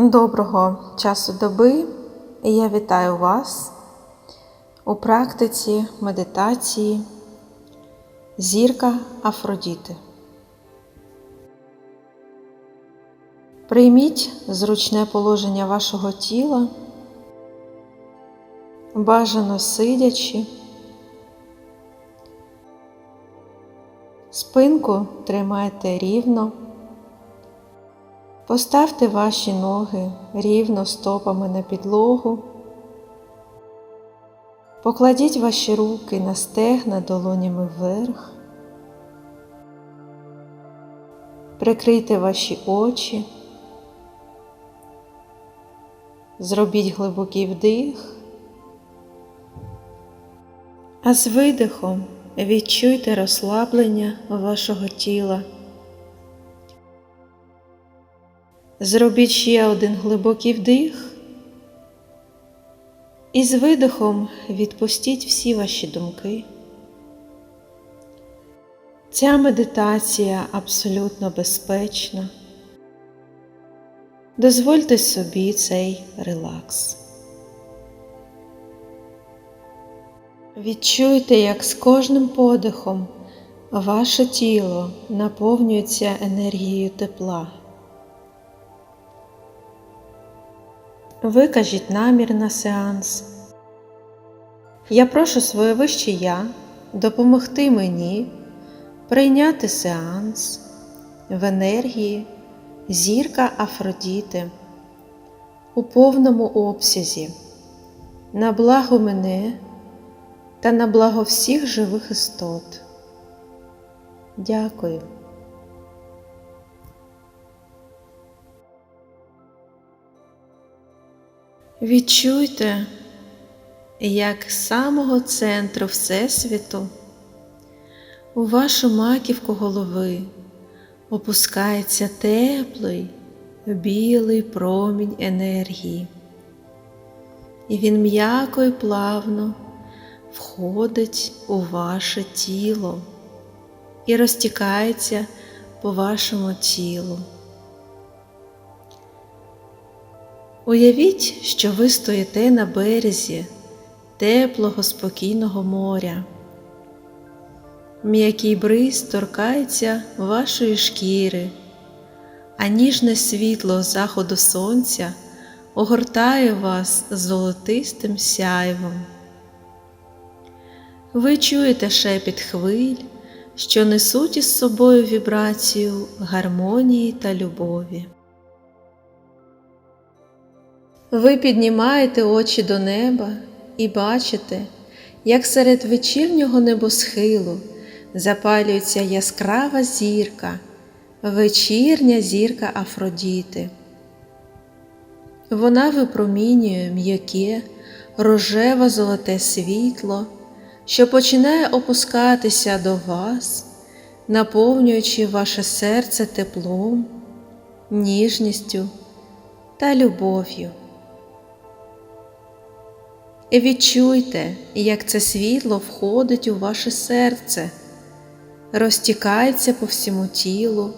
Доброго часу доби. І Я вітаю вас у практиці медитації Зірка Афродіти. Прийміть зручне положення вашого тіла, бажано сидячи. Спинку тримайте рівно. Поставте ваші ноги рівно стопами на підлогу. Покладіть ваші руки на стегна долонями вверх. Прикрийте ваші очі. Зробіть глибокий вдих. А з видихом відчуйте розслаблення вашого тіла. Зробіть ще один глибокий вдих. І з видихом відпустіть всі ваші думки. Ця медитація абсолютно безпечна. Дозвольте собі цей релакс. Відчуйте, як з кожним подихом ваше тіло наповнюється енергією тепла. Викажіть намір на сеанс. Я прошу своє вище я допомогти мені прийняти сеанс в енергії зірка Афродіти у повному обсязі, на благо мене та на благо всіх живих істот. Дякую. Відчуйте, як з самого центру Всесвіту у вашу маківку голови опускається теплий білий промінь енергії, і він м'яко і плавно входить у ваше тіло і розтікається по вашому тілу. Уявіть, що ви стоїте на березі теплого спокійного моря. М'який бриз торкається вашої шкіри, а ніжне світло заходу сонця огортає вас золотистим сяйвом. Ви чуєте шепіт хвиль, що несуть із собою вібрацію гармонії та любові. Ви піднімаєте очі до неба і бачите, як серед вечірнього небосхилу запалюється яскрава зірка, вечірня зірка Афродіти. Вона випромінює м'яке, рожево золоте світло, що починає опускатися до вас, наповнюючи ваше серце теплом, ніжністю та любов'ю. І відчуйте, як це світло входить у ваше серце, розтікається по всьому тілу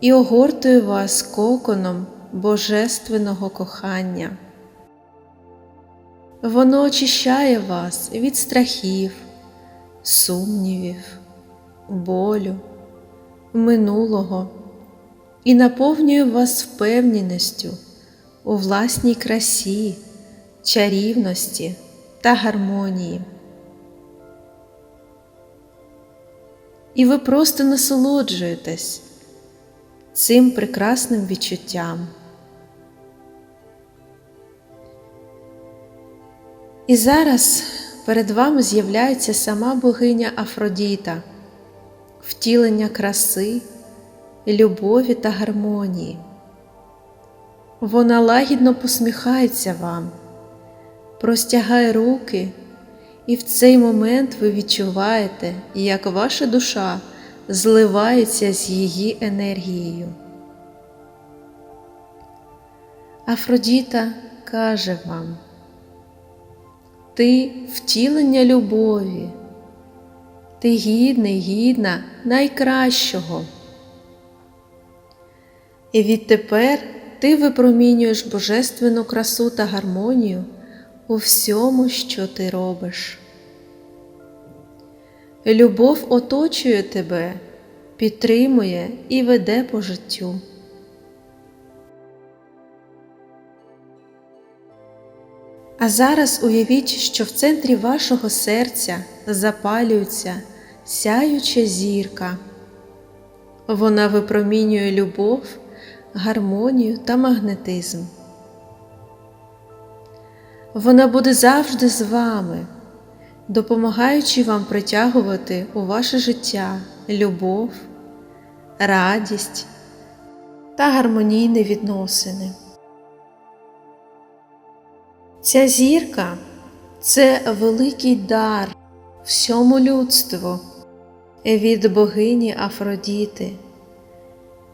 і огортує вас коконом божественного кохання. Воно очищає вас від страхів, сумнівів, болю, минулого і наповнює вас впевненістю у власній красі чарівності та гармонії. І ви просто насолоджуєтесь цим прекрасним відчуттям. І зараз перед вами з'являється сама богиня Афродіта, втілення краси, любові та гармонії. Вона лагідно посміхається вам простягає руки, і в цей момент ви відчуваєте, як ваша душа зливається з її енергією. Афродіта каже вам, ти втілення любові, ти гідний, гідна найкращого. І відтепер ти випромінюєш божественну красу та гармонію у всьому, що ти робиш. Любов оточує тебе, підтримує і веде по життю. А зараз уявіть, що в центрі вашого серця запалюється сяюча зірка. Вона випромінює любов, гармонію та магнетизм. Вона буде завжди з вами, допомагаючи вам притягувати у ваше життя любов, радість та гармонійні відносини. Ця зірка це великий дар всьому людству від богині Афродіти,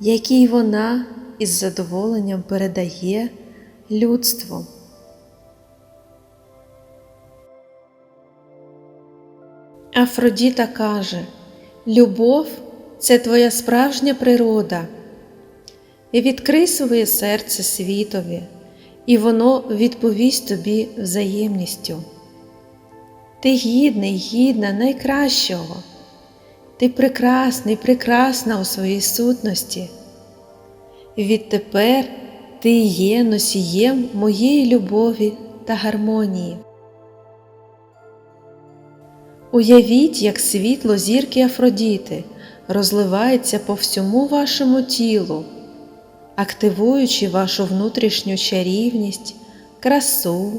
який вона із задоволенням передає людству. Афродіта каже, любов це твоя справжня природа. Відкрий своє серце світові, і воно відповість тобі взаємністю. Ти гідний, гідна найкращого. Ти прекрасний, прекрасна у своїй сутності. Відтепер ти є носієм моєї любові та гармонії. Уявіть, як світло зірки Афродіти розливається по всьому вашому тілу, активуючи вашу внутрішню чарівність, красу,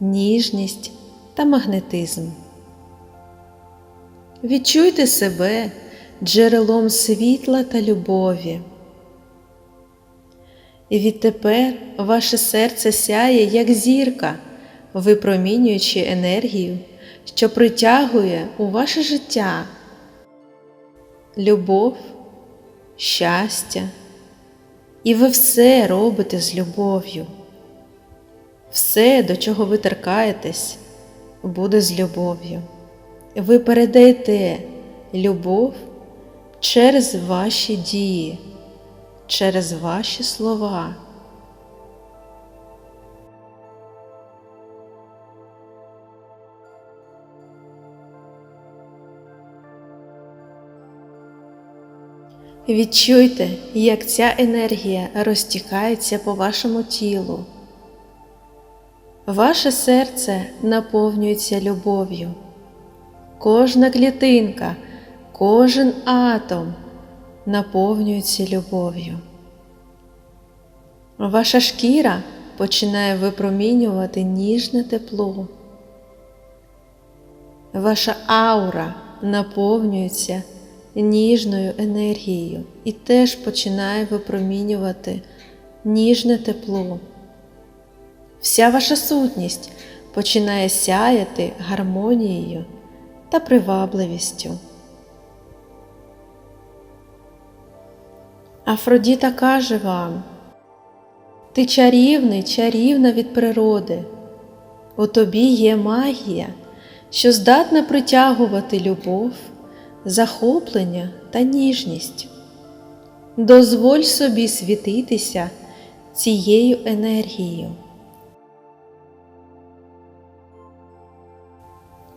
ніжність та магнетизм. Відчуйте себе джерелом світла та любові. І відтепер ваше серце сяє, як зірка, випромінюючи енергію, що притягує у ваше життя любов, щастя, і ви все робите з любов'ю. Все, до чого ви торкаєтесь, буде з любов'ю. Ви передаєте любов через ваші дії, через ваші слова. Відчуйте, як ця енергія розтікається по вашому тілу. Ваше серце наповнюється любов'ю. Кожна клітинка, кожен атом наповнюється любов'ю. Ваша шкіра починає випромінювати ніжне тепло. Ваша аура наповнюється ніжною енергією і теж починає випромінювати ніжне тепло. Вся ваша сутність починає сяяти гармонією та привабливістю. Афродіта каже вам, ти чарівний, чарівна від природи, у тобі є магія, що здатна притягувати любов, захоплення та ніжність. Дозволь собі світитися цією енергією.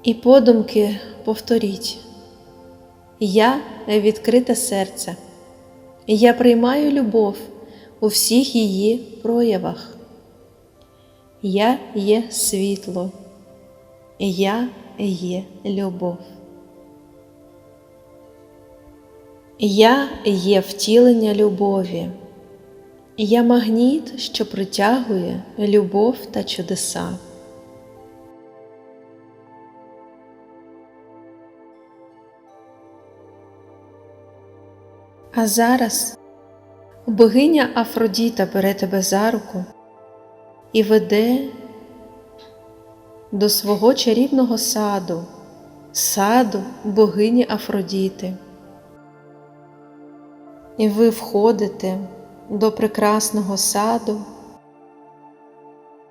І подумки повторіть, я відкрите серце, я приймаю любов у всіх її проявах. Я є світло, я є любов. Я є втілення любові, я магніт, що притягує любов та чудеса. А зараз богиня Афродіта бере тебе за руку і веде до свого чарівного саду, саду богині Афродіти. І ви входите до прекрасного саду,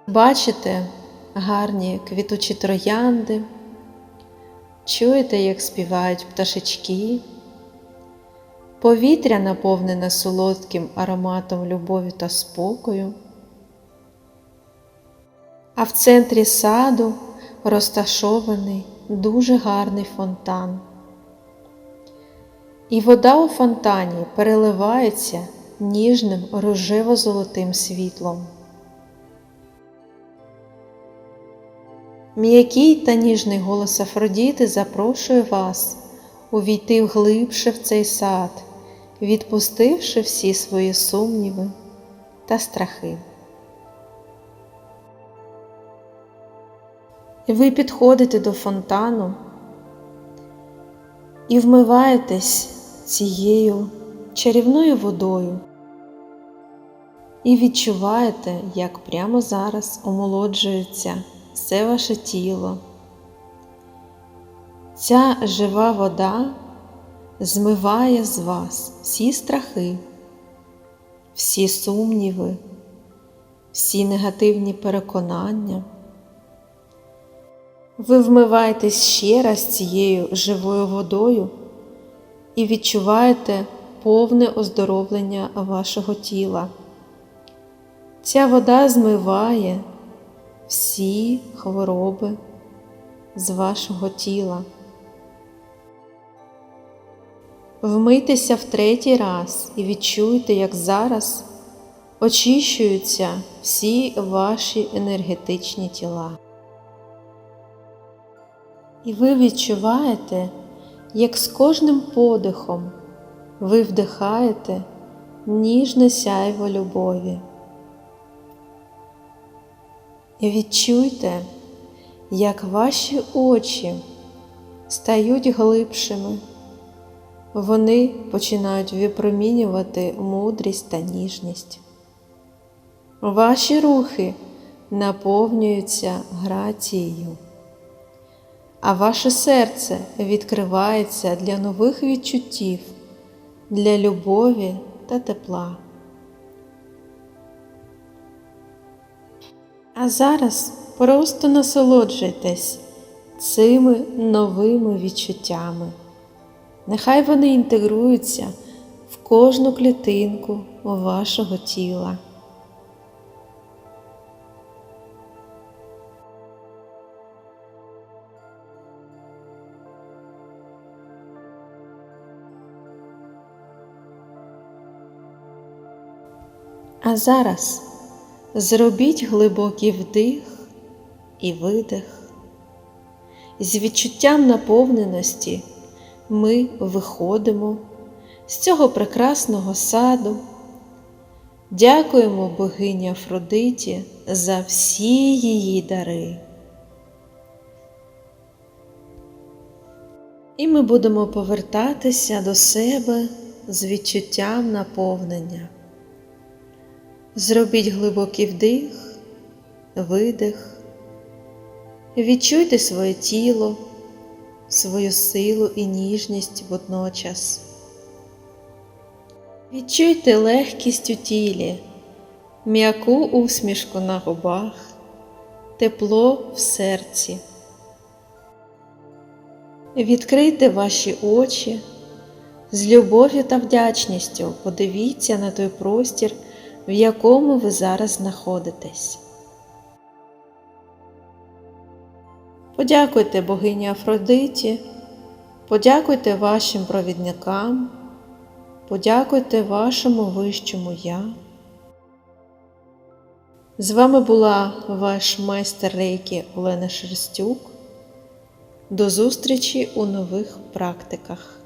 бачите гарні квітучі троянди, чуєте, як співають пташечки Повітря наповнене солодким ароматом любові та спокою. А в центрі саду розташований дуже гарний фонтан. І вода у фонтані переливається ніжним рожево-золотим світлом. М'який та ніжний голос Афродіти запрошує вас увійти глибше в цей сад, відпустивши всі свої сумніви та страхи. Ви підходите до фонтану і вмиваєтесь цією чарівною водою і відчуваєте, як прямо зараз омолоджується все ваше тіло. Ця жива вода змиває з вас всі страхи, всі сумніви, всі негативні переконання. Ви вмиваєтесь ще раз цією живою водою і відчуваєте повне оздоровлення вашого тіла. Ця вода змиває всі хвороби з вашого тіла. Вмийтеся в третій раз і відчуйте, як зараз очищуються всі ваші енергетичні тіла. І ви відчуваєте, як з кожним подихом ви вдихаєте ніжне сяйво любові. І відчуйте, як ваші очі стають глибшими, вони починають випромінювати мудрість та ніжність. Ваші рухи наповнюються грацією а ваше серце відкривається для нових відчуттів, для любові та тепла. А зараз просто насолоджуйтесь цими новими відчуттями. Нехай вони інтегруються в кожну клітинку вашого тіла. А зараз зробіть глибокий вдих і видих. З відчуттям наповненості ми виходимо з цього прекрасного саду. Дякуємо богині Афродиті за всі її дари. І ми будемо повертатися до себе з відчуттям наповнення. Зробіть глибокий вдих, видих, відчуйте своє тіло, свою силу і ніжність водночас. Відчуйте легкість у тілі, м'яку усмішку на губах, тепло в серці. Відкрийте ваші очі, з любов'ю та вдячністю подивіться на той простір в якому ви зараз знаходитесь. Подякуйте богині Афродиті, подякуйте вашим провідникам, подякуйте вашому вищому Я. З вами була ваш майстер рейки Олена Шерстюк. До зустрічі у нових практиках.